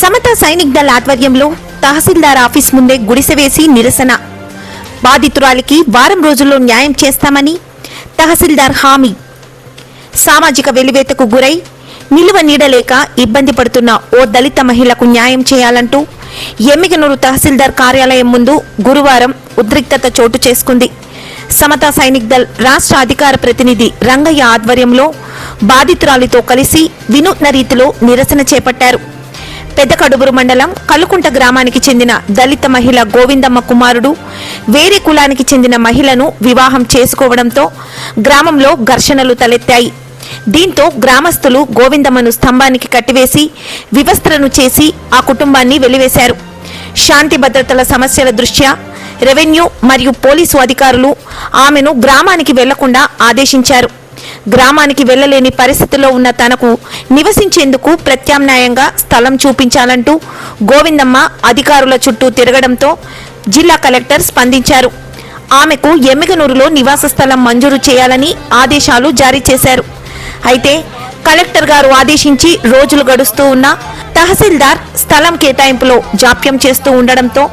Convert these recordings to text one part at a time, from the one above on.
సమత సైనిక్ దళ ఆధ్వర్యంలో తహసీల్దార్ ఆఫీస్ ముందే గుడిసె వేసి నిరసన. బాధితురాలికి వారం రోజుల్లో న్యాయం చేస్తామని తహసీల్దార్ హామీ. సామాజిక వెలివేతకు గురై నిలువ నీడలేక ఇబ్బంది పడుతున్న ఓ దళిత మహిళకు న్యాయం చేయాలంటూ ఎమ్మిగనూరు తహసీల్దార్ కార్యాలయం ముందు గురువారం ఉద్రిక్తత చోటు చేసుకుంది. సమతా సైనిక్ దళ్ రాష్ట్ర అధికార ప్రతినిధి రంగయ్య ఆధ్వర్యంలో బాధితురాలితో కలిసి వినూత్న రీతిలో నిరసన చేపట్టారు. పెద్ద కడుగురు మండలం కలుకుంట గ్రామానికి చెందిన దళిత మహిళ గోవిందమ్మ కుమారుడు వేరే కులానికి చెందిన మహిళను వివాహం చేసుకోవడంతో గ్రామంలో ఘర్షణలు తలెత్తాయి. దీంతో గ్రామస్తులు గోవిందమ్మను స్తంభానికి కట్టివేసి వివస్త్రను చేసి ఆ కుటుంబాన్ని వెలివేశారు. శాంతి భద్రతల సమస్యల దృష్ట్యా రెవెన్యూ మరియు పోలీసు అధికారులు ఆమెను గ్రామానికి వెళ్ళకుండా ఆదేశించారు. గ్రామానికి వెళ్ళలేని పరిస్థితిలో ఉన్న తనకు నివసించేందుకు ప్రత్యామ్నాయంగా స్థలం చూపించాలంటూ గోవిందమ్మ అధికారుల చుట్టూ తిరగడంతో జిల్లా కలెక్టర్ స్పందించారు. ఆమెకు ఎమ్మిగనూరులో నివాస స్థలం మంజూరు చేయాలని ఆదేశాలు జారీ చేశారు. అయితే కలెక్టర్ గారు ఆదేశించి రోజులు గడుస్తూ ఉన్నా తహసీల్దార్ స్థలం కేటాయింపులో జాప్యం చేస్తూ ఉండడంతో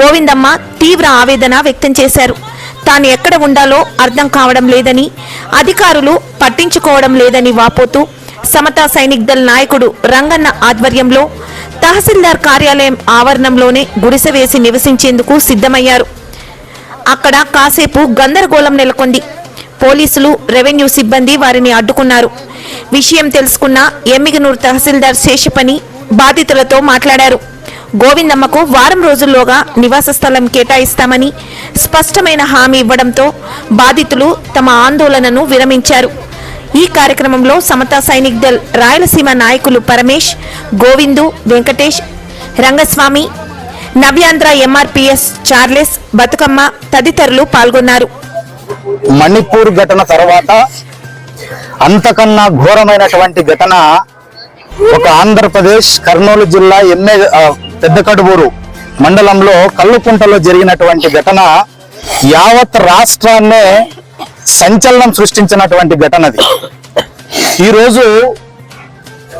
గోవిందమ్మ తీవ్ర ఆవేదన వ్యక్తం చేశారు. తాను ఎక్కడ ఉండాలో అర్థం కావడం లేదని అధికారులు పట్టించుకోవడం లేదని వాపోతూ సమతా సైనిక్ దళ్ నాయకుడు రంగన్న ఆధ్వర్యంలో తహసీల్దార్ కార్యాలయం ఆవరణంలోనే గుడిసె వేసి నివసించేందుకు సిద్ధమయ్యారు. అక్కడ కాసేపు గందరగోళం నెలకొంది. పోలీసులు రెవెన్యూ సిబ్బంది వారిని అడ్డుకున్నారు. విషయం తెలుసుకున్న ఎమ్మిగనూరు తహసీల్దార్ శేషపని బాధితులతో మాట్లాడారు. గోవిందమ్మకు వారం రోజుల్లోగా నివాస స్థలం కేటాయిస్తామని స్పష్టమైన హామీ ఇవ్వడంతో బాధితులు తమ ఆందోళనను విరమించారు. ఈ కార్యక్రమంలో సమతా సైనిక్ దళ్ రాయలసీమ నాయకులు పరమేష్ గోవిందు వెంకటేష్ రంగస్వామి నవ్యాంధ్ర ఎంఆర్పిఎస్ చార్లెస్ బతుకమ్మ తదితరులు పాల్గొన్నారు. మణిపూర్ ఘటన తర్వాత అంతకన్నా ఘోరమైనటువంటి ఘటన ఒక ఆంధ్రప్రదేశ్ కర్నూలు జిల్లా ఎంఏ పెద్ద కడుబూరు మండలంలో కల్లుకుంటలో జరిగినటువంటి ఘటన యావత్ రాష్ట్రాన్నే సంచలనం సృష్టించినటువంటి ఘటనది. ఈరోజు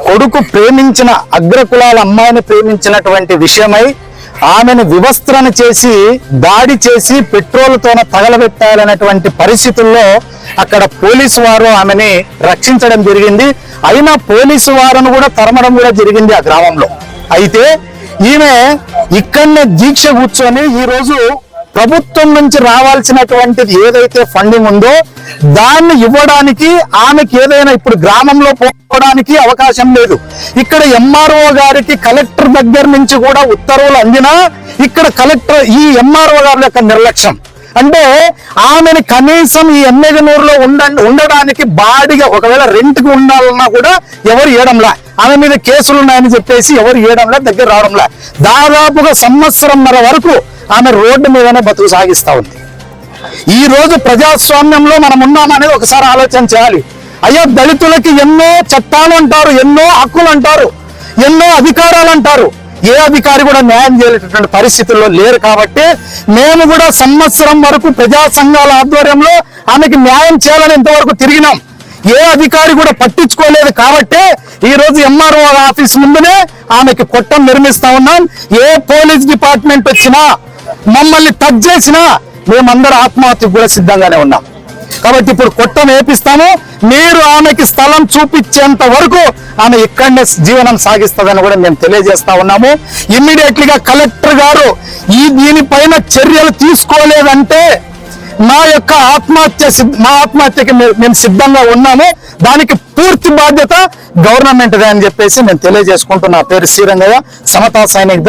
కొడుకు ప్రేమించిన అగ్రకులాల అమ్మాయిని ప్రేమించినటువంటి విషయమై ఆమెను వివస్త్రణ చేసి దాడి చేసి పెట్రోల్తోన తగలబెట్టాలనేటువంటి పరిస్థితుల్లో అక్కడ పోలీసు వారు ఆమెని రక్షించడం జరిగింది. అయినా పోలీసు వారిని కూడా తరమడం కూడా జరిగింది ఆ గ్రామంలో. అయితే ఈమె ఇక్కడనే దీక్ష కూర్చొని ఈరోజు ప్రభుత్వం నుంచి రావాల్సినటువంటిది ఏదైతే ఫండింగ్ ఉందో దాన్ని ఇవ్వడానికి ఆమెకి ఏదైనా ఇప్పుడు గ్రామంలో పోవడానికి అవకాశం లేదు. ఇక్కడ ఎంఆర్ఓ గారికి కలెక్టర్ దగ్గర నుంచి కూడా ఉత్తర్వులు అందినా ఇక్కడ కలెక్టర్ ఈ ఎంఆర్ఓ గారి యొక్క నిర్లక్ష్యం. అంటే ఆమెను కనీసం ఈ ఎమ్మెగనూరులో ఉండ ఉండడానికి బాడిగా ఒకవేళ రెంట్కి ఉండాలన్నా కూడా ఎవరు ఇవ్వడంలా ఆమె మీద కేసులు ఉన్నాయని చెప్పేసి ఎవరు ఇవ్వడంలా దగ్గర రావడంలా దాదాపుగా సంవత్సరంన్నర వరకు ఆమె రోడ్డు మీదనే బతుకు సాగిస్తూ ఉంది. ఈ రోజు ప్రజాస్వామ్యంలో మనం ఉన్నామనేది ఒకసారి ఆలోచన చేయాలి. అయ్యో దళితులకి ఎన్నో చట్టాలు అంటారు ఎన్నో హక్కులు అంటారు ఎన్నో అధికారాలు అంటారు. ఏ అధికారి కూడా న్యాయం చేయలేటటువంటి పరిస్థితుల్లో లేరు కాబట్టి మేము కూడా సంవత్సరం వరకు ప్రజా సంఘాల ఆధ్వర్యంలో ఆమెకి న్యాయం చేయాలని ఇంతవరకు తిరిగినాం. ఏ అధికారి కూడా పట్టించుకోలేదు కాబట్టి ఈ రోజు ఎంఆర్ఓ ఆఫీస్ ముందునే ఆమెకి కొట్టం నిర్మిస్తా ఉన్నాం. ఏ పోలీస్ డిపార్ట్మెంట్ వచ్చినా మమ్మల్ని టచ్ చేసినా మేమందరూ ఆత్మహత్యకు కూడా సిద్ధంగానే ఉన్నాం. కాబట్టి ఇప్పుడు కొట్టం వేపిస్తాము. మీరు ఆమెకి స్థలం చూపించేంత వరకు ఆమె ఇక్కడనే జీవనం సాగిస్తుందని కూడా మేము తెలియజేస్తా ఉన్నాము. ఇమ్మీడియట్లీగా కలెక్టర్ గారు ఈ దీనిపైన చర్యలు తీసుకోలేదంటే మా యొక్క ఆత్మహత్య సిద్ధ- మా ఆత్మహత్యకి మేము సిద్ధంగా ఉన్నాము. దానికి పూర్తి బాధ్యత గవర్నమెంట్దే అని చెప్పేసి నేను తెలియజేసుకుంటున్నా నా పేరు శ్రీరంగయ్య సమతా సైనిక్ ద